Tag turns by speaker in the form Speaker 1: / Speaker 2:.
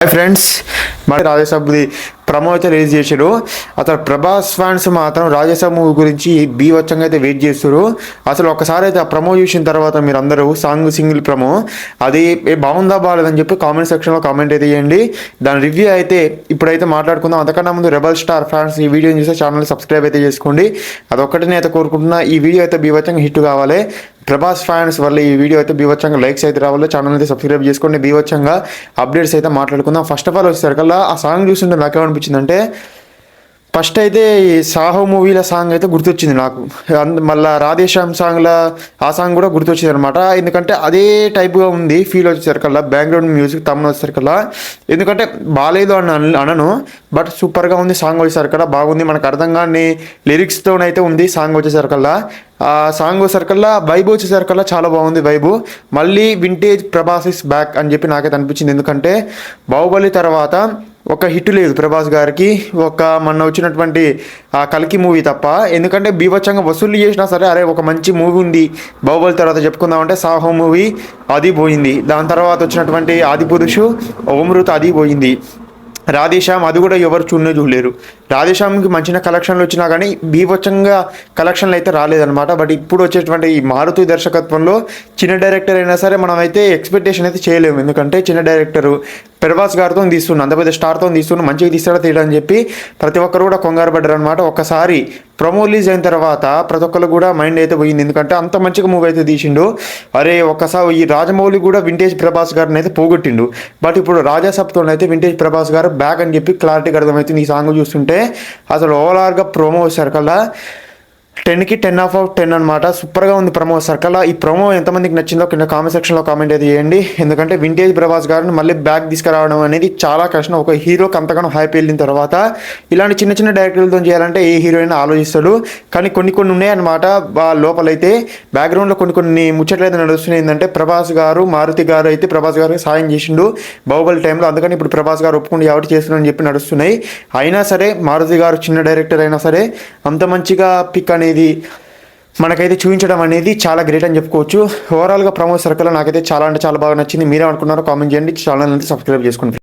Speaker 1: Hi friends మరి రాజేసాబ్ది promo అయితే release చేశారు అతను ప్రభాస్ ఫ్యాన్స్ మాత్రం రాజేసాబ్ మూవీ గురించి బీవచ్చంగా అయితే వెయిట్ చేస్తారు అసలు ఒకసారి అయితే ఆ ప్రమో చూసిన తర్వాత మీరు అందరూ సాంగ్ సింగిల్ ప్రమో అది ఏ బాగుందా బాగాలేదని చెప్పి కామెంట్ సెక్షన్లో కామెంట్ అయితే చేయండి. దాని రివ్యూ అయితే ఇప్పుడైతే మాట్లాడుకుందాం. అంతకన్నా ముందు రెబల్ స్టార్ ఫ్యాన్స్ ఈ వీడియోని చూస్తే ఛానల్ సబ్స్క్రైబ్ అయితే చేసుకోండి. అదొక్కటి నేను అయితే కోరుకుంటున్నా ఈ వీడియో అయితే బీవచ్చంగా హిట్ కావాలి. ప్రభాస్ ఫ్యాన్స్ వల్ల ఈ వీడియో అయితే బీవచ్చంగా లైక్స్ అయితే రావాలి. ఛానల్ అయితే సబ్స్క్రైబ్ చేసుకోండి. బీవచ్చంగా అప్డేట్స్ అయితే మాట్లాడుకుందాం. ఫస్ట్ ఆఫ్ ఆల్ వచ్చేసరికల్లా ఆ సాంగ్ చూస్తుంటే నాకేమనిపించిందంటే అనిపించిందంటే ఫస్ట్ అయితే ఈ సాహో మూవీల సాంగ్ అయితే గుర్తొచ్చింది నాకు. మళ్ళీ మళ్ళా రాధేశ్యామ్ సాంగ్ల ఆ సాంగ్ కూడా గుర్తొచ్చింది అనమాట ఎందుకంటే అదే టైప్గా ఉంది ఫీల్ వచ్చేసరికల్లా బ్యాక్గ్రౌండ్ మ్యూజిక్ తమ్ముడు వచ్చేసరికల్లా. ఎందుకంటే బాగాలేదు అని అన- అనను బట్ సూపర్గా ఉంది సాంగ్ వచ్చేసరికల్లా బాగుంది. మనకు అర్థం కాని లిరిక్స్తోనైతే ఉంది సాంగ్ వచ్చేసరికల్లా. ఆ సాంగ్ వచ్చేసరికల్లా వైబ్ వచ్చేసరికల్లా చాలా బాగుంది వైబు. మళ్ళీ వింటేజ్ ప్రభాస్ ఇస్ బ్యాక్ అని చెప్పి నాకైతే అనిపించింది. ఎందుకంటే బాహుబలి తర్వాత ఒక హిట్ లేదు ప్రభాస్ గారికి. ఒక మొన్న వచ్చినటువంటి ఆ కల్కి మూవీ తప్ప. ఎందుకంటే బీభత్సంగా వసూలు చేసినా సరే అరే ఒక మంచి మూవీ ఉంది. బాహుబలి తర్వాత చెప్పుకుందామంటే సాహో మూవీ అది పోయింది. దాని తర్వాత వచ్చినటువంటి ఆది పురుషు ఓమృత అది పోయింది. రాధేశ్యామ్ అది కూడా ఎవరు చూడనే చూడలేరు. రాధేశ్యామ్కి మంచిన కలెక్షన్లు వచ్చినా కానీ బీభత్సంగా కలెక్షన్లు అయితే రాలేదన్నమాట. బట్ ఇప్పుడు వచ్చేటువంటి ఈ మారుతి దర్శకత్వంలో చిన్న డైరెక్టర్ అయినా సరే మనం అయితే ఎక్స్పెక్టేషన్ అయితే చేయలేము. ఎందుకంటే చిన్న డైరెక్టర్ ప్రభాస్ గారితో తీస్తున్నాను అంత పెద్ద స్టార్తో తీస్తున్నాను మంచిగా తీస్తాడో తీయడని చెప్పి ప్రతి ఒక్కరు కూడా కొంగారు పడ్డారు అనమాట ఒకసారి ప్రొమో రిలీజ్ అయిన తర్వాత ప్రతి ఒక్కరు కూడా మైండ్ అయితే పోయింది. ఎందుకంటే అంత మంచిగా మూవీ అయితే తీసిండు. అరే ఒక్కసారి ఈ రాజమౌళి కూడా వింటేజ్ ప్రభాస్ గారిని అయితే పోగొట్టిండు. బట్ ఇప్పుడు రాజాసబ్తో అయితే వింటేజ్ ప్రభాస్ గారు బ్యాక్ అని చెప్పి క్లారిటీగా అర్థమవుతుంది ఈ సాంగ్ చూస్తుంటే. అసలు ఓవరాల్గా ప్రోమో సర్కల్లా టెన్కి టెన్ ఆఫ్ అవుట్ టెన్ అనమాట సూపర్గా ఉంది ప్రమో సర్కల్. ఈ ప్రమో ఎంతమందికి నచ్చిందో కింద కామెంట్ సెక్షన్లో కామెంట్ అయితే చేయండి. ఎందుకంటే వింటేజ్ ప్రభాస్ గారిని మళ్ళీ బ్యాక్ తీసుకురావడం అనేది చాలా కష్టం. ఒక హీరోకి అంతగానో హైప్ వెళ్ళిన తర్వాత ఇలాంటి చిన్న చిన్న డైరెక్టర్లతో చేయాలంటే ఏ హీరోయిన్ ఆలోచిస్తాడు. కానీ కొన్ని కొన్ని ఉన్నాయన్నమాట లోపలైతే బ్యాక్గ్రౌండ్లో కొన్ని కొన్ని ముచ్చట్లు అయితే నడుస్తున్నాయి. ఏంటంటే ప్రభాస్ గారు మారుతి గారు అయితే ప్రభాస్ గారికి సాయం చేసిండు బాహుబలి టైంలో అందుకని ఇప్పుడు ప్రభాస్ గారు ఒప్పుకుంటే ఎవరు చేస్తున్నారని చెప్పి నడుస్తున్నాయి. అయినా సరే మారుతి గారు చిన్న డైరెక్టర్ అయినా సరే అంత మంచిగా పిక్ అనేది మనకైతే చూపించడం అనేది చాలా గ్రేట్ అని చెప్పుకోవచ్చు. ఓవరాల్గా ప్రమోట్ సర్కిల్ నాకైతే చాలా అంటే చాలా బాగా నచ్చింది. మీరేమనుకున్నారో కామెంట్ చేయండి. ఛానల్ అయితే సబ్స్క్రైబ్ చేసుకోండి